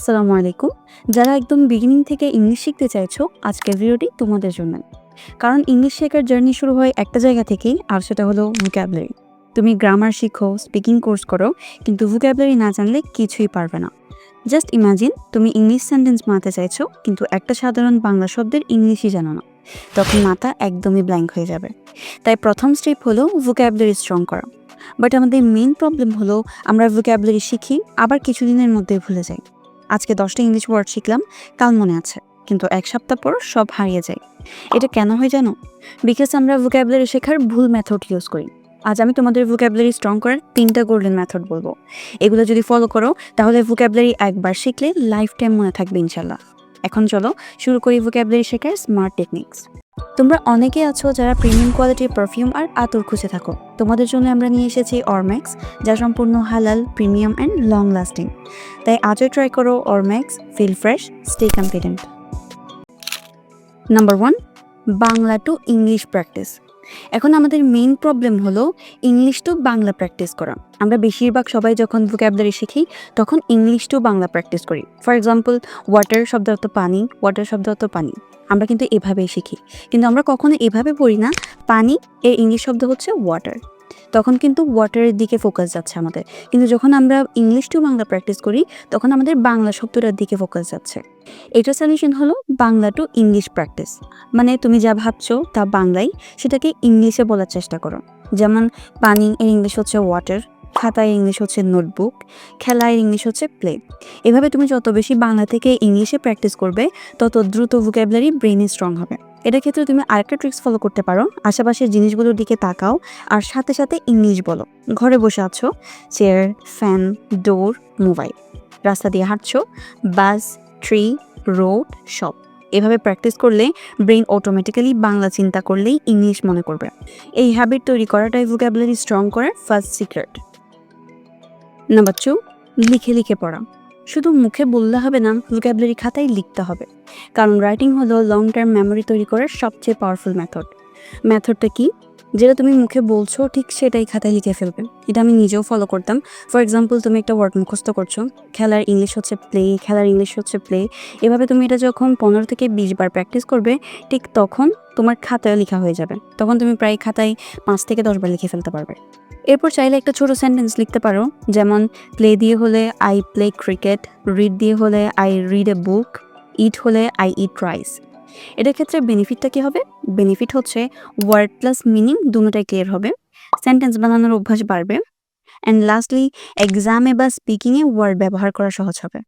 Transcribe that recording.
আসসালামু আলাইকুম। যারা একদম বিগিনিং থেকে ইংলিশ শিখতে চাইছো, আজকের ভিডিওটি তোমাদের জন্য। কারণ ইংলিশ শেখার জার্নি শুরু হয় একটা জায়গা থেকেই, আর সেটা হলো ভোক্যাবলারি তুমি গ্রামার শিখো স্পিকিং কোর্স করো, কিন্তু ভোক্যাবলারি না জানলে কিছুই পারবে না। জাস্ট ইমাজিন তুমি ইংলিশ সেন্টেন্স বানাতে চাইছো, কিন্তু একটা সাধারণ বাংলা শব্দের ইংলিশই জানো না। তখন মাথা একদমই ব্ল্যাঙ্ক হয়ে যাবে। তাই প্রথম স্টেপ হলো ভোক্যাবলারি স্ট্রং করা। বাট আমাদের মেইন প্রবলেম হলো আমরা ভোক্যাবলারি শিখি, আবার কিছুদিনের মধ্যে ভুলে যাই। আজকে দশটা ইংলিশ ওয়ার্ড শিখলাম, কাল মনে আছে। কিন্তু এক সপ্তাহ পর সব হারিয়ে যায়। এটা কেন হয় জানো? বিকজ আমরা ভোক্যাবলারি শেখার ভুল মেথড ইউজ করি। আজ আমি তোমাদের ভোক্যাবলারি স্ট্রং করার তিনটা গোল্ডেন মেথড বলব। এগুলো যদি ফলো করো, তাহলে ভোক্যাবলারি একবার শিখলে লাইফ টাইম মনে থাকবে ইনশাল্লাহ। এখন চলো, শুরু করি ভোক্যাবলারি শেখার স্মার্ট টেকনিক্স তোমরা অনেকে আছো যারা প্রিমিয়াম কোয়ালিটির পারফিউম আর আতর খুঁজে থাকো। তোমাদের জন্য আমরা নিয়ে এসেছি অরম্যাক্স যা সম্পূর্ণ হালাল প্রিমিয়াম অ্যান্ড লং লাস্টিং তাই আজও ট্রাই করো Ormax feel fresh stay confident number one Bangla to English practice এখন আমাদের মেইন প্রবলেম হলো ইংলিশ টু বাংলা প্র্যাকটিস করা। আমরা বেশিরভাগ সবাই যখন ভোক্যাবলারি শিখি, তখন ইংলিশ টু বাংলা প্র্যাকটিস করি। ফর এক্সাম্পল ওয়াটার শব্দ অর্থ পানি ওয়াটার শব্দ অর্থ পানি। আমরা কিন্তু এভাবেই শিখি। কিন্তু আমরা কখনো এভাবে পড়ি না, পানি এর ইংলিশ শব্দ হচ্ছে ওয়াটার তখন কিন্তু ওয়াটারের দিকে ফোকাস যাচ্ছে আমাদের। কিন্তু যখন আমরা ইংলিশ টু বাংলা প্র্যাকটিস করি, তখন আমাদের বাংলা শব্দটার দিকে ফোকাস যাচ্ছে। এটা সলিউশন হলো বাংলা টু ইংলিশ প্র্যাকটিস মানে তুমি যা ভাবছ তা বাংলায় সেটাকে ইংলিশে বলার চেষ্টা করো। যেমন পানি এর ইংলিশ হচ্ছে ওয়াটার খাতায় ইংলিশ হচ্ছে নোটবুক, খেলায় ইংলিশ হচ্ছে প্লে। এভাবে তুমি যত বেশি বাংলা থেকে ইংলিশে প্র্যাকটিস করবে, তত দ্রুত ভোক্যাবলারি ব্রেনে স্ট্রং হবে। এটার ক্ষেত্রে তুমি আরেকটা ট্রিক্স ফলো করতে পারো, আশেপাশের জিনিসগুলোর দিকে তাকাও আর সাথে সাথে ইংলিশ বলো। ঘরে বসে আছো, চেয়ার, ফ্যান, ডোর, মোবাইল। রাস্তা দিয়ে হাঁটছো, বাস, ট্রি, রোড শপ এভাবে প্র্যাকটিস করলে ব্রেন অটোমেটিক্যালি বাংলা চিন্তা করলেই ইংলিশ মনে করবে। এই হ্যাবিট তৈরি করাটাই ভোক্যাবলারি স্ট্রং করার ফার্স্ট সিক্রেট। নাম্বার টু লিখে লিখে পড়া। শুধু মুখে বললে হবে না ভোক্যাবলারি খাতায় লিখতে হবে। কারণ রাইটিং হলো লং টার্ম মেমোরি তৈরি করার সবচেয়ে পাওয়ারফুল মেথড মেথডটা কি? যেটা তুমি মুখে বলছো, ঠিক সেটাই খাতায় লিখে ফেলবে। এটা আমি নিজেও ফলো করতাম। ফর এক্সাম্পল তুমি একটা ওয়ার্ড মুখস্থ করছ, খেলার ইংলিশ হচ্ছে প্লে খেলার ইংলিশ হচ্ছে প্লে এভাবে তুমি এটা যখন পনেরো থেকে বিশ বার প্র্যাকটিস করবে, ঠিক তখন তোমার খাতায় লেখা হয়ে যাবে। তখন তুমি প্রায় খাতায় পাঁচ থেকে দশ বার লিখে ফেলতে পারবে। এরপর চাইলে একটা ছোট সেন্টেন্স লিখতে পারো, যেমন প্লে দিয়ে হলে আই প্লে ক্রিকেট রিড দিয়ে হলে আই রিড এ বুক ইট হলে আই ইট রাইস এটার ক্ষেত্রে বেনিফিটটা কী হবে? বেনিফিট হচ্ছে ওয়ার্ড প্লাস মিনিং দুটাই ক্লিয়ার হবে। সেন্টেন্স বানানোর অভ্যাস বাড়বে। অ্যান্ড লাস্টলি এক্সামে বা স্পিকিংয়ে ওয়ার্ড ব্যবহার করা সহজ হবে।